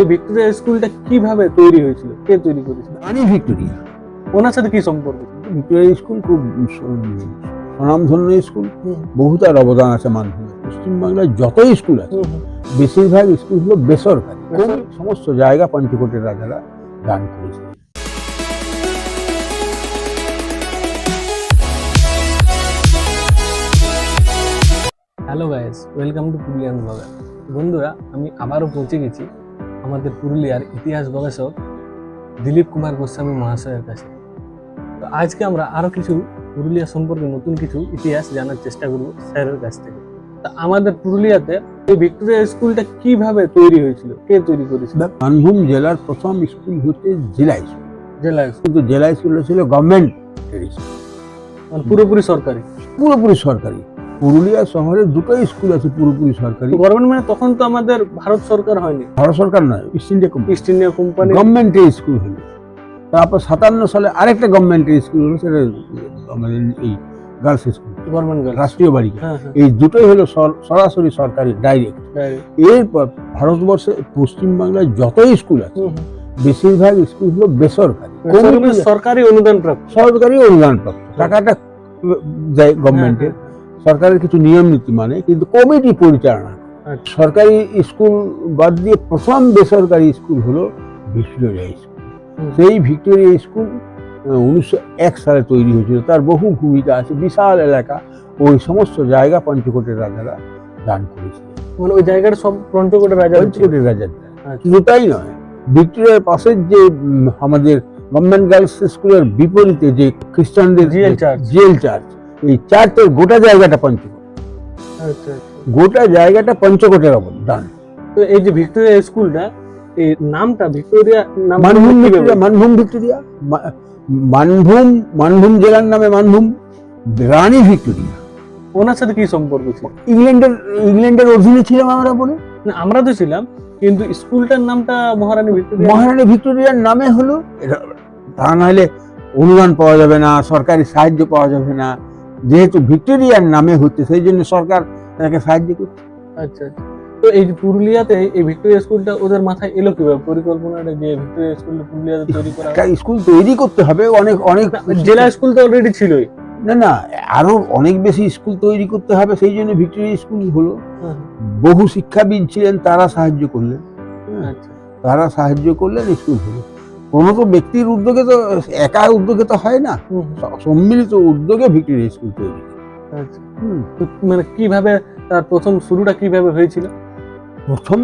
এই ভিক্টোরিয়া স্কুলটা কীভাবে তৈরি হয়েছিল? কে তৈরি করেছিল? রানী ভিক্টোরিয়া। ওনার সাথে কি সম্পর্ক ভিক্টোরিয়া স্কুল খুব স্বনামধন্য স্কুল। বহু তার অবদান আছে মাধ্যমে পশ্চিমবাংলায় যত স্কুল আছে বেশিরভাগ স্কুল হলো বেসরকারি। বেসরকারি। সমস্ত জায়গা পঞ্চকোটের রাজারা দান করেছে hello guys welcome to Purulian blogger বন্ধুরা আমি আবারও পৌঁছে গেছি আমাদের পুরুলিয়ার ইতিহাস গবেষক দিলীপ কুমার গোস্বামী মহাশয়ের কাছে। তো আজকে আমরা আরও কিছু পুরুলিয়া সম্পর্কে নতুন কিছু ইতিহাস জানার চেষ্টা করব স্যারের কাছ থেকে। তা আমাদের পুরুলিয়াতে এই ভিক্টোরিয়া স্কুলটা কীভাবে তৈরি হয়েছিল? কে তৈরি করেছিল? মানভূম জেলার প্রথম স্কুল হচ্ছে জেলা স্কুল। জেলা কিন্তু জেলা স্কুল ছিল গভর্নমেন্ট। মানে পুরোপুরি সরকারি? পুরোপুরি সরকারি। পুরুলিয়া শহরে দুটো স্কুল আছে পুরোপুরি সরকারি। গভর্নমেন্ট মানে তখন তো আমাদের ভারত সরকার হয়নি। ভারত সরকার নয় East India Company East India Company গভর্নমেন্টের স্কুল হলো। তারপর সাতান্ন সালে আরেকটা গভর্নমেন্টের স্কুল হলো সেটা আমাদের এই গার্লস স্কুল গভর্নমেন্ট রাষ্ট্রীয় বাড়িকা হ্যাঁ হ্যাঁ। এই দুটোই হলো সর- সরাসরি সরকারি ডাইরেক্ট। এরপর ভারতবর্ষে পশ্চিমবাংলায় যত স্কুল আছে। বেশিরভাগ স্কুল হলো বেসরকারি। সরকারি- সরকারি অনুদান প্রাপ্ত সরকারি অনুদান প্রাপ্ত টাকাটা দেয় গভর্নমেন্টের সরকারের কিছু নিয়ম নীতি মানে কিন্তু কমিটি পরিচালনা আচ্ছা। সরকারি স্কুল বাদ দিয়ে প্রথম বেসরকারি স্কুল হলো ভিক্টোরিয়া স্কুল সেই ভিক্টোরিয়া স্কুল উনিশশো এক সালে তৈরি হয়েছিল তার বহু ভূমিকা আছে বিশাল এলাকা ওই সমস্ত জায়গা পঞ্চকোটের রাজারা দান করেছিল মানে ওই জায়গাটা সব পঞ্চকোটের রাজা। পঞ্চকোটের রাজারা আচ্ছা। শুধু তাই নয় ভিক্টোরিয়ার পাশের যে আমাদের গভর্নমেন্ট গার্লস স্কুলের বিপরীতে যে খ্রিস্টানদের জেল চার্চ। জেল চার্চ এই চার্চের গোটা জায়গাটা পঞ্চকোট। আচ্ছা আচ্ছা। গোটা জায়গাটা পঞ্চকোটের অবদান। তো এই যে ভিক্টোরিয়া স্কুলটা এই নামটা Victoria Manbhum Victoria Manbhum Victoria Manbhum Manbhum জেলার নামে মানভূম রানী ভিক্টোরিয়া। ওনার সাথে কি সম্পর্ক ছিল? ইংল্যান্ডের ইংল্যান্ডের অধীনে ছিলাম আমরা বলে। না, আমরা তো ছিলাম কিন্তু স্কুলটার নামটা মহারানী ভিক্টোরিয়া। মহারানী ভিক্টোরিয়ার নামে হলো তা নাহলে অনুদান পাওয়া যাবে না সরকারি সাহায্য পাওয়া যাবে না। যেহেতু ভিক্টোরিয়ার নামে হচ্ছে সেই জন্য সরকার তাকে সাহায্য করছে। আচ্ছা আচ্ছা। তো এই পুরুলিয়াতে এই ভিক্টোরিয়া স্কুলটা ওদের মাথায় এলো কীভাবে? পরিকল্পনাটা যে ভিক্টোরিয়া স্কুলটা পুরুলিয়াতে তৈরি করা স্কুল তৈরি করতে হবে অনেক অনেক জেলা স্কুল তো অলরেডি ছিলই। না না আরও অনেক বেশি স্কুল তৈরি করতে হবে সেই জন্য ভিক্টোরিয়া স্কুল হলো। হ্যাঁ, বহু শিক্ষাবিদ ছিলেন তারা সাহায্য করলেন। হ্যাঁ, আচ্ছা। তারা সাহায্য করলেন স্কুল হলো। কোনো তো ব্যক্তির উদ্যোগে তো একা উদ্যোগে তো হয় না। সম্মিলিত উদ্যোগে ভিক্টোরিয়া স্কুল তৈরি। আচ্ছা। মানে কীভাবে তার প্রথম শুরুটা কীভাবে হয়েছিল? প্রথম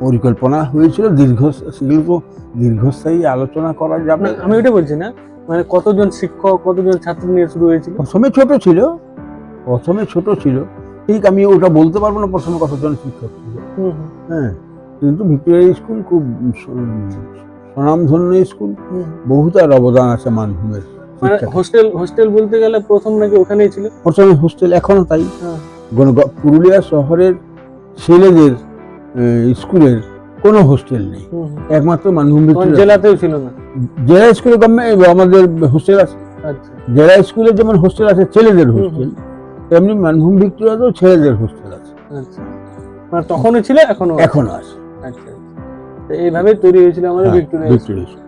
পরিকল্পনা হয়েছিল দীর্ঘ সেগুলো তো দীর্ঘস্থায়ী আলোচনা করা যাবে। আমি ওটা বলছি না। মানে কতজন শিক্ষক কতজন ছাত্র নিয়ে শুরু হয়েছিল? প্রথমে ছোট ছিল প্রথমে ছোট ছিল। ঠিক আমি ওটা বলতে পারব না প্রথমে কতজন শিক্ষক ছিল। হ্যাঁ কিন্তু ভিক্টোরিয়া স্কুল খুব স্বনামধন্য স্কুল। হুম। বহু তার অবদান আছে মানভূমের মানে হোস্টেল হোস্টেল বলতে গেলে প্রথম নাকি ওখানেই ছিল? প্রথমে হোস্টেল এখনও তাই। হ্যাঁ। পুরুলিয়া শহরের ছেলেদের স্কুলের কোনো হোস্টেল নেই। একমাত্র মানভূম জেলাতেও ছিল না? জেলা স্কুলে গভর্নমেন্ট আমাদের হোস্টেল আছে। আচ্ছা। জেলা স্কুলে যেমন হোস্টেল আছে ছেলেদের হোস্টেল তেমনি মানভূম ভিক্টোরিয়াতেও ছেলেদের হোস্টেল আছে। আচ্ছা। মানে তখনও ছিল এখনও। এখনও আছে। আচ্ছা। এইভাবেই তৈরি হয়েছিল আমাদের ভিক্টোরিয়া।